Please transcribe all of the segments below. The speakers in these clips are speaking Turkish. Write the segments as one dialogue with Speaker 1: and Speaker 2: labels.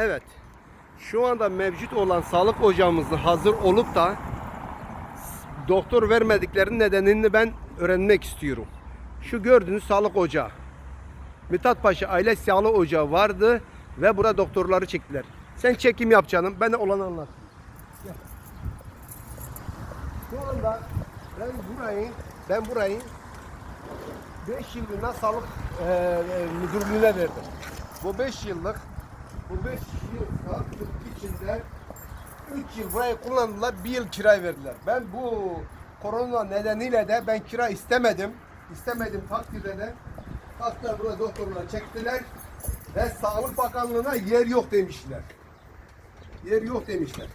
Speaker 1: Evet. Şu anda mevcut olan sağlık ocağımızda hazır olup da doktor vermediklerinin nedenini ben öğrenmek istiyorum. Şu gördüğünüz sağlık ocağı. Mithat Paşa Aile Sağlığı Ocağı vardı ve burada doktorları çektiler. Sen çekim yap canım. Ben de olanı. Gel. Şu anda ben burayı ben burayı 5 yıllığına sağlık e, e, müdürlüğüne verdim. Bu 5 yıllık bu 5 yıllık içinde 3 yıl burayı kullandılar, 1 yıl kira verdiler. Ben bu korona nedeniyle de ben kira istemedim. İstemedim takdirde de kalktılar burada doktorlar çektiler ve Sağlık Bakanlığı'na yer yok demişler. Yer yok demişler.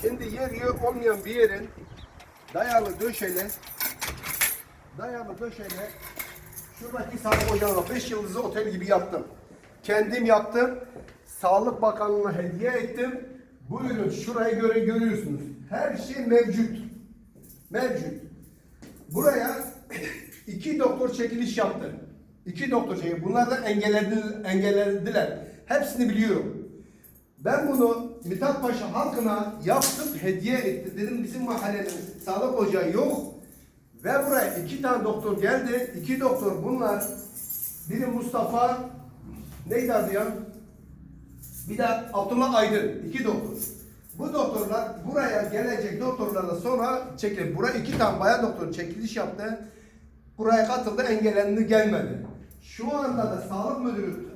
Speaker 1: Şimdi yer yok olmayan bir yerin dayalı döşeli dayalı döşeli şuradaki sağlık ocağına 5 yıldızlı otel gibi yaptım. Kendim yaptım. Sağlık Bakanlığı'na hediye ettim. Buyurun şurayı göre görüyorsunuz. Her şey mevcut. Mevcut. Buraya iki doktor çekiliş yaptı. İki doktor çekiliş. Bunlar da engelledi- engellediler. Hepsini biliyorum. Ben bunu Mithat Paşa halkına yaptım, hediye etti. Dedim bizim mahallenin sağlık ocağı yok. Ve buraya iki tane doktor geldi. İki doktor bunlar. Biri Mustafa, neydi adı ya? Bir de Abdullah Aydın. iki doktor. Bu doktorlar buraya gelecek doktorlarla sonra çekilir. Buraya iki tane bayan doktor çekiliş yaptı. Buraya katıldı engellendi gelmedi. Şu anda da sağlık müdürü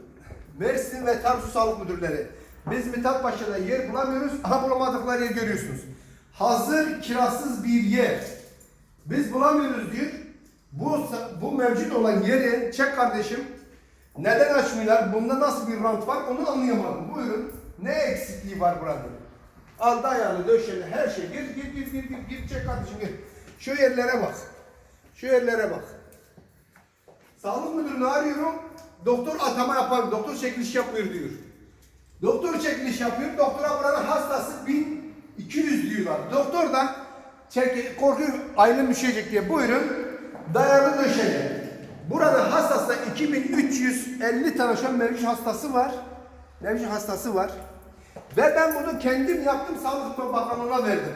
Speaker 1: Mersin ve Tarsus Sağlık Müdürleri. Biz Mithat Paşa'da yer bulamıyoruz. Aha bulamadıkları yer görüyorsunuz. Hazır kirasız bir yer. Biz bulamıyoruz diyor. Bu, bu mevcut olan yeri çek kardeşim. Neden açmıyorlar? Bunda nasıl bir rant var onu anlayamadım. Buyurun. Ne eksikliği var burada? Al dayalı döşeli her şey. Gir gir gir gir gir gir çek kardeşim gir. Şu yerlere bak. Şu yerlere bak. Sağlık müdürünü arıyorum. Doktor atama yapar. Doktor çekiliş yapmıyor diyor. Doktor çekiliş yapıyor. Doktora buranın hastası 1200 diyorlar. Doktor da çek, korkuyor aylığım düşecek diye. Buyurun. Dayalı döşeli. Burada hastası da 2350 tane şu mevcut hastası var. Mevcut hastası var. Ve ben bunu kendim yaptım. Sağlık Bakanlığı'na verdim.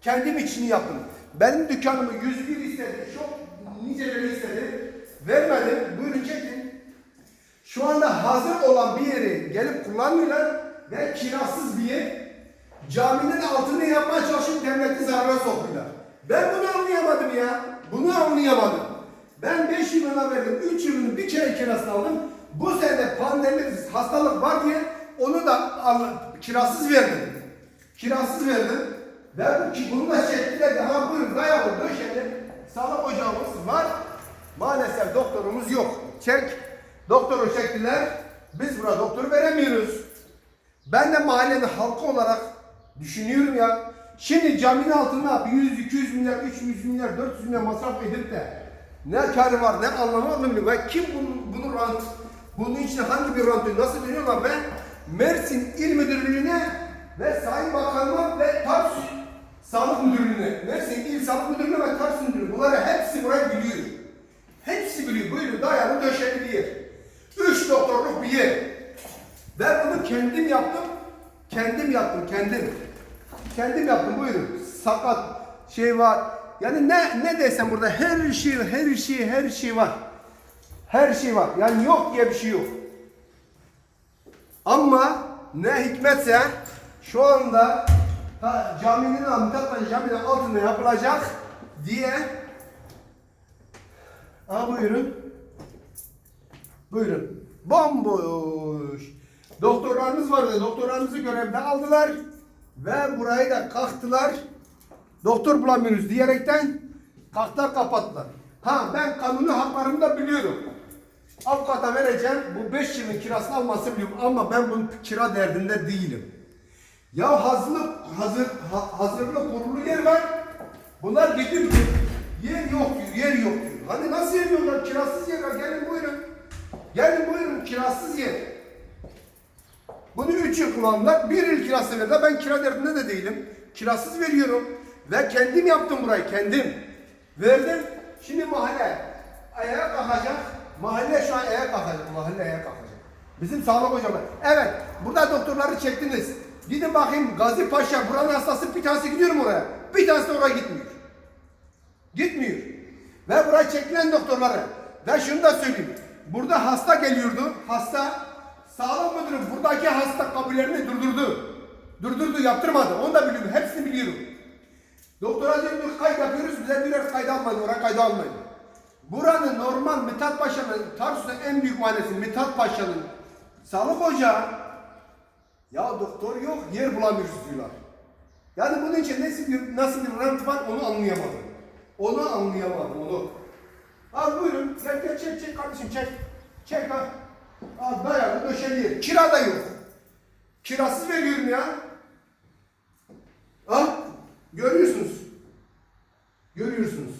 Speaker 1: Kendim için yaptım. Benim dükkanımı 101 istedi. Çok niceleri istedi. Vermedim. Buyurun çekin. Şu anda hazır olan bir yeri gelip kullanmıyorlar ve kirasız bir yer. Caminin altını yapmaya çalışıp devleti zarara sokuyorlar. Ben bunu anlayamadım ya. Bunu anlayamadım. Ben 5 yılına verdim. 3 yılını bir kere kirasını aldım. Bu sene pandemi hastalık var diye onu da kirasız verdim. Kirasız verdim. Ve ki bunu da çektiler de ha buyurun dayalı döşeli sağlık ocağımız var. Maalesef doktorumuz yok. Çek. Doktoru çektiler. Biz burada doktor veremiyoruz. Ben de mahallenin halkı olarak düşünüyorum ya. Şimdi caminin altına yap 100, 200 milyar, 300 milyar, 400 milyar masraf edip de ne karı var ne anlamı var bilmiyorum. Ve kim bunu, bunu rant, bunun için hangi bir rant nasıl dönüyorlar ve Mersin İl Müdürlüğü'ne ve Sayın Bakanıma ve Tarsus Sağlık Müdürlüğü'ne, Mersin İl Sağlık Müdürlüğü'ne ve Tarsus Müdürlüğü'ne bunları hepsi burayı biliyor. Hepsi biliyor. Buyurun dayalı döşeli bir yer. Üç doktorluk bir yer. Ben bunu kendim yaptım. Kendim yaptım, kendim. Kendim yaptım buyurun. Sakat şey var. Yani ne ne desem burada her şey, her şey, her şey var. Her şey var. Yani yok diye bir şey yok. Ama ne hikmetse şu anda ha, caminin Mithat caminin altında yapılacak diye Ha buyurun. Buyurun. Bomboş. Doktorlarımız vardı. Doktorlarımızı görevde aldılar. Ve burayı da kalktılar. Doktor bulamıyoruz diyerekten kalktılar kapattılar. Ha ben kanuni haklarımı da biliyorum. Avukata vereceğim. Bu 5 yılın kirasını alması biliyorum ama ben bunun kira derdinde değilim. Ya hazırlık, hazır, ha- hazırlık kurulu yer var. Bunlar gidip yer yok diyor, yer yok diyor. Hani nasıl yer yok? Kirasız yer var. Gelin buyurun. Gelin buyurun kirasız yer. Bunu 3 yıl kullandılar. Bir yıl kirası verdiler. Ben kira derdinde de değilim. Kirasız veriyorum. Ve kendim yaptım burayı. Kendim. Verdim. Şimdi mahalle ayağa kalkacak. Mahalle şu an ayağa kalkacak. Mahalle ayağa kalkacak. Bizim sağlık hocamız. Evet. Burada doktorları çektiniz. Gidin bakayım Gazi Paşa buranın hastası bir tanesi gidiyor mu oraya? Bir tanesi de oraya gitmiyor. Gitmiyor. Ve buraya çekilen doktorları. Ve şunu da söyleyeyim. Burada hasta geliyordu. Hasta sağlık müdürü buradaki hasta kabullerini durdurdu. Durdurdu yaptırmadı. Onu da biliyorum. Hepsini biliyorum. Doktora diyor "Dur, kayıt yapıyoruz. Bize diyorlar kayda almayın. Oraya kayda almayın. Buranın normal Mithat Paşa'nın Tarsus'un en büyük mahallesi Mithat Paşa'nın sağlık ocağı ya doktor yok yer bulamıyoruz diyorlar. Yani bunun için nasıl bir, nasıl bir rant var onu anlayamadım. Onu anlayamadım onu. Al buyurun gel gel çek çek kardeşim çek. Çek ha. Al dayalı döşeli yer. Kira da yok. Kirasız veriyorum ya. Al. Görüyorsunuz. Görüyorsunuz.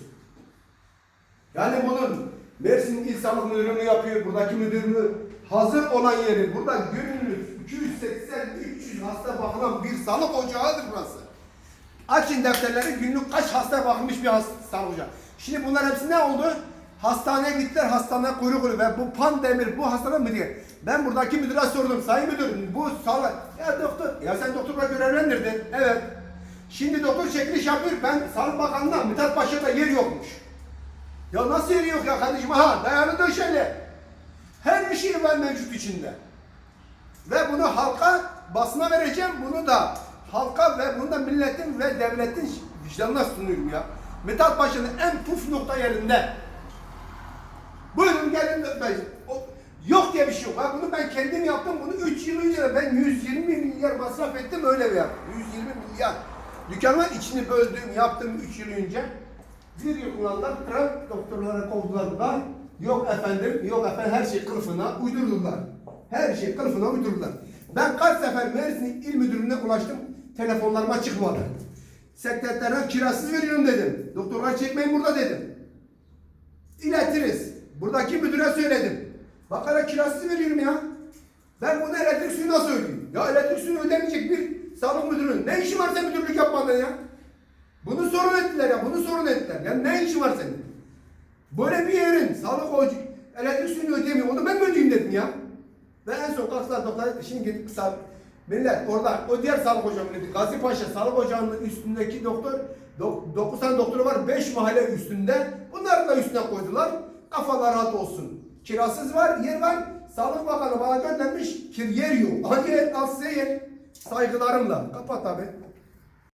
Speaker 1: Yani bunun Mersin İl Sağlık Müdürlüğü yapıyor, buradaki müdürlüğü hazır olan yeri, burada gönüllü 280-300 hasta bakılan bir sağlık ocağıdır burası. Açın defterleri günlük kaç hasta bakılmış bir hasta sağlık ocağı. Şimdi bunlar hepsi ne oldu? Hastaneye gittiler, hastaneye kuyruk kuyruk ve bu pandemir bu hastanın müdürü. Ben buradaki müdüre sordum, sayın müdür bu sağlık, ya doktor, ya sen doktorla görevlendirdin, evet. Şimdi doktor çekiliş yapıyor, ben Sağlık Bakanlığı'ndan Mithat Paşa'da yer yokmuş. Ya nasıl yeri yok ya kardeşim? Ha dayanı döşeli. Her bir şey var mevcut içinde. Ve bunu halka basına vereceğim. Bunu da halka ve bunu da milletin ve devletin vicdanına sunuyorum ya. Mithat Paşa'nın en puf nokta yerinde. Buyurun gelin ben, o, yok diye bir şey yok. Ha, bunu ben kendim yaptım. Bunu 3 yıl önce ben 120 milyar masraf ettim öyle yaptım. 120 milyar. Dükkanımın içini böldüm, yaptım 3 yıl önce. Bir yıl kullandılar, kral doktorlara kovdular da. Yok efendim, yok efendim her şey kılıfına uydurdular. Her şey kılıfına uydurdular. Ben kaç sefer Mersin İl Müdürlüğü'ne ulaştım, telefonlarıma çıkmadı. Sekreterine kirasız veriyorum dedim. Doktorlar çekmeyin burada dedim. İletiriz. Buradaki müdüre söyledim. Bak hele kirasız veriyorum ya. Ben bunu elektrik suyu nasıl ödeyeyim? Ya elektrik suyunu ödemeyecek bir sağlık müdürünün. Ne işi var sen müdürlük yapmadın ya? Bunu sorun ettiler ya, bunu sorun ettiler. Ya ne işi var senin? Böyle bir yerin sağlık hoca elektrik suyunu ödeyemiyor. Onu ben mi ödeyeyim dedim ya. Ve en son kalktılar doktor şimdi gidip kısa millet orada o diğer sağlık dedi. Gazi Paşa sağlık ocağının üstündeki doktor 9 tane doktoru var 5 mahalle üstünde. Bunları da üstüne koydular. Kafalar rahat olsun. Kirasız var, yer var. Sağlık Bakanı bana göndermiş, kir yer yok. Hadi al size yer. Saygılarımla. Kapat abi.